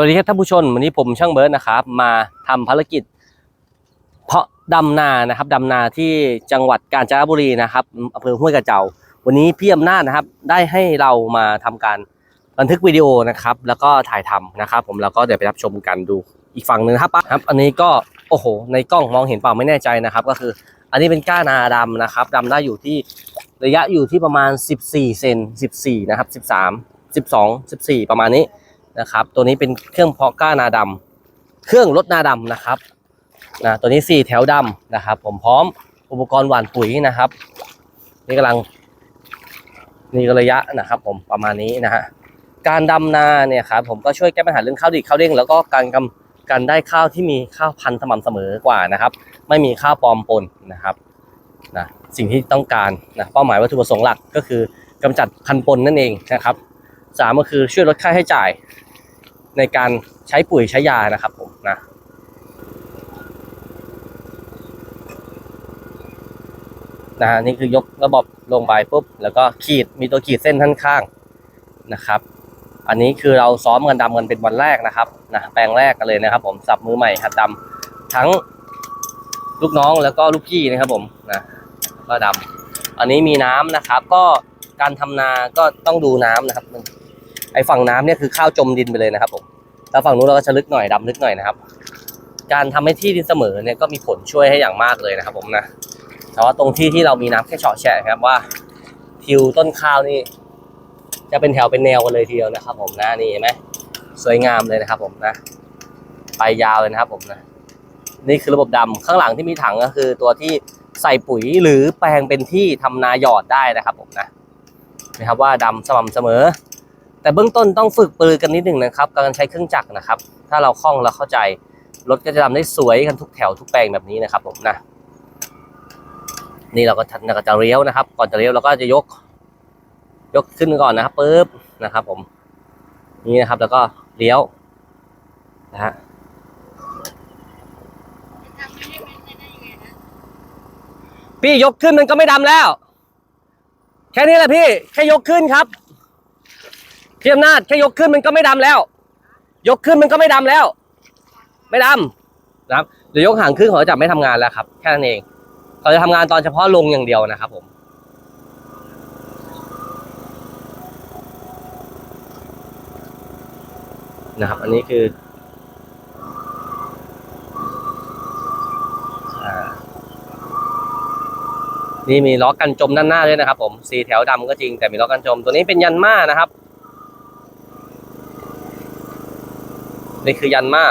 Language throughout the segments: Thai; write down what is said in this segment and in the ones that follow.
วัสดีครับท่านผู้ชมวันนี้ผมช่างเบิร์ดนะครับ มาทำภารกิจ เพาะดำนานะครับดำนาที่จังหวัดกาญจนบุรีนะครับอำเภอห้วยกระเจาวันนี้พี่อำนาจนะครับ ได้ให้เรามาทำการบันทึกวิดีโอนะครับ แล้วก็ถ่ายทำนะครับ ผมแล้วก็เดี๋ยวไปรับชมกันดูอีกฝั่งหนึ่งครับครับ อันนี้ก็โอ้โห ในกล้องมองเห็นเปล่าไม่แน่ใจนะครับ ก็คือ อันนี้เป็นก้านาดำนะครับดำได้อยู่ที่ระยะอยู่ที่ประมาณ 14เซน14นะครับ13 12 14 ประมาณนี้ นะครับ ตัวนี้เป็นเครื่องเพาะก้านาดำเครื่องลดนาดำนะครับนะตัวนี้4แถวดำนะครับ ผมพร้อมอุปกรณ์หว่านปุ๋ยนะครับ นี่กำลังนี่ระยะนะครับ ผมประมาณนี้นะฮะการดำนาเนี่ยครับผมก็ช่วยแก้ปัญหาเรื่องข้าวดิบข้าวเด้งแล้วก็การกำการได้ข้าวที่มีข้าวพันธุ์สม่ำเสมอกว่านะครับ ไม่มีข้าวปลอมปนนะครับนะสิ่งที่ต้องการนะเป้าหมายวัตถุประสงค์หลักก็คือกำจัดพันธุ์ปนนั่นเองนะครับสามก็คือช่วยลดค่าใช้จ่าย ในการใช้ปุ๋ยใช้ยานะครับผมนะนะฮะนี่คือยกระบบลงไปปุ๊บ แล้วก็ขีดมีตัวขีดเส้นท่านข้างนะครับ อันนี้คือเราซ้อมกันดำกันเป็นวันแรกนะครับนะแปลงแรกกันเลยนะครับ ผมสับมือใหม่หัดดำทั้งลูกน้องแล้วก็ลูกพี่นะครับผมนะก็ดำอันนี้มีน้ำนะครับ ก็การทำนาก็ต้องดูน้ำนะครับไอฝั่งน้ำเนี่ยคือข้าวจมดินไปเลยนะครับผม แล้วฝั่งนู้นเราก็จะลึกหน่อยดำลึกหน่อยนะครับ การทำให้ที่ดินเสมอเนี่ยก็มีผลช่วยให้อย่างมากเลยนะครับ ผมนะแต่ว่าตรงที่ที่เรามีน้ำแค่เฉาะแฉะครับว่าทิวต้นข้าวนี่ จะเป็นแถวเป็นแนวกันเลยทีเดียวนะครับ ผมนะนี่เห็นไหมสวยงามเลยนะครับ ผมนะไปยาวเลยนะครับ ผมนะ นี่คือระบบดำข้างหลังที่มีถังก็คือ ตัวที่ใส่ปุ๋ยหรือแปลงเป็นที่ทำนาหยอดได้นะครับ ผมนะนะครับว่าดำสม่ำเสมอ แต่เบื้องต้นต้องฝึกปือกันนิดหนึ่งนะครับ การใช้เครื่องจักรนะครับ ถ้าเราคล่องเราเข้าใจรถก็จะทำได้สวยกันทุกแถวทุกแปลงแบบนี้นะครับผมนะนี่เราก็ทันก็จะเลี้ยวนะครับ ก่อนจะเลี้ยวเราก็จะยก ยกขึ้นก่อนนะครับปุ๊บนะครับ ผม นี่นะครับ แล้วก็เลี้ยวนะฮะพี่ยกขึ้นมันก็ไม่ดำแล้ว แค่นี้แหละพี่ แค่ยกขึ้นครับ พี่อำนาจแค่ยกขึ้นมันก็ไม่ดำแล้ว ยกขึ้นมันก็ไม่ดำแล้ว ไม่ดำนะครับเดี๋ยวยกห่างขึ้นเขาจะไม่ทำงานแล้วครับ แค่นั้นเองเขาจะทำงานตอนเฉพาะลงอย่างเดียวนะครับ ผมนะครับ อันนี้คืออนี่มีล้อกันจมด้านหน้าด้วยนะครับ ผมสีแถวดำก็จริงแต่มีล้อกันจมตัวนี้เป็นยันม่านะครับ นี่คือยันมา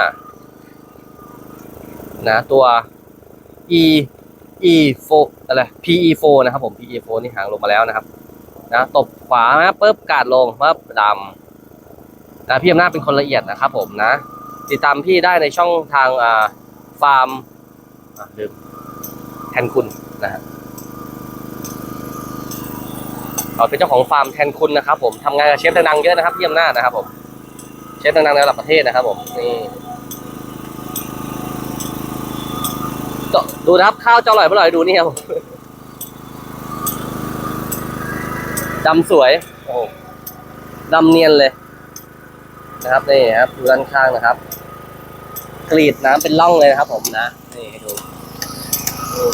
นะตัว e e 4อะไร pe 4นะครับผม pe 4นี่หางลงมาแล้วนะครับ นะตบขวานะปุ๊บกาดลงปุ๊บดำนะพี่อำนาจเป็นคนละเอียดนะครับผมนะ ติดตามพี่ได้ในช่องทางอ่าฟาร์มอะลืมแทนคุณนะฮะเขาเป็นเจ้าของฟาร์มแทนคุณนะครับผมทำงานกับเชฟดังเยอะนะครับพี่อำนาจนะครับผม เชฟดังๆในระดับประเทศนะครับผมนี่ดูนะครับข้าวจะอร่อยไม่อร่อยดูนี่ครับดำสวยโอ้โหดำเนียนเลย นะครับนี่ครับดูด้านข้างนะครับ กรีดน้ำเป็นร่องเลยนะครับ ผมนะนี่ให้ดูดู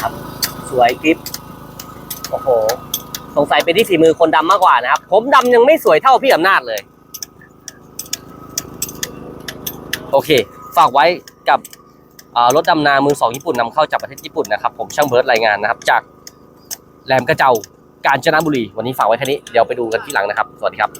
ครับสวยกริปโอ้โห สงสัยเป็นที่ฝีมือคนดำมากกว่านะครับ ผมดำยังไม่สวยเท่าพี่อำนาจเลย โอเค ฝากไว้กับรถดำนามือสองญี่ปุ่นนำเข้าจากประเทศญี่ปุ่นนะครับ ผมช่างเบิร์ดรายงานนะครับ จากแหลมกระเจ้ากาญจนบุรี วันนี้ฝากไว้แค่นี้ เดี๋ยวไปดูกันที่หลังนะครับ สวัสดีครับ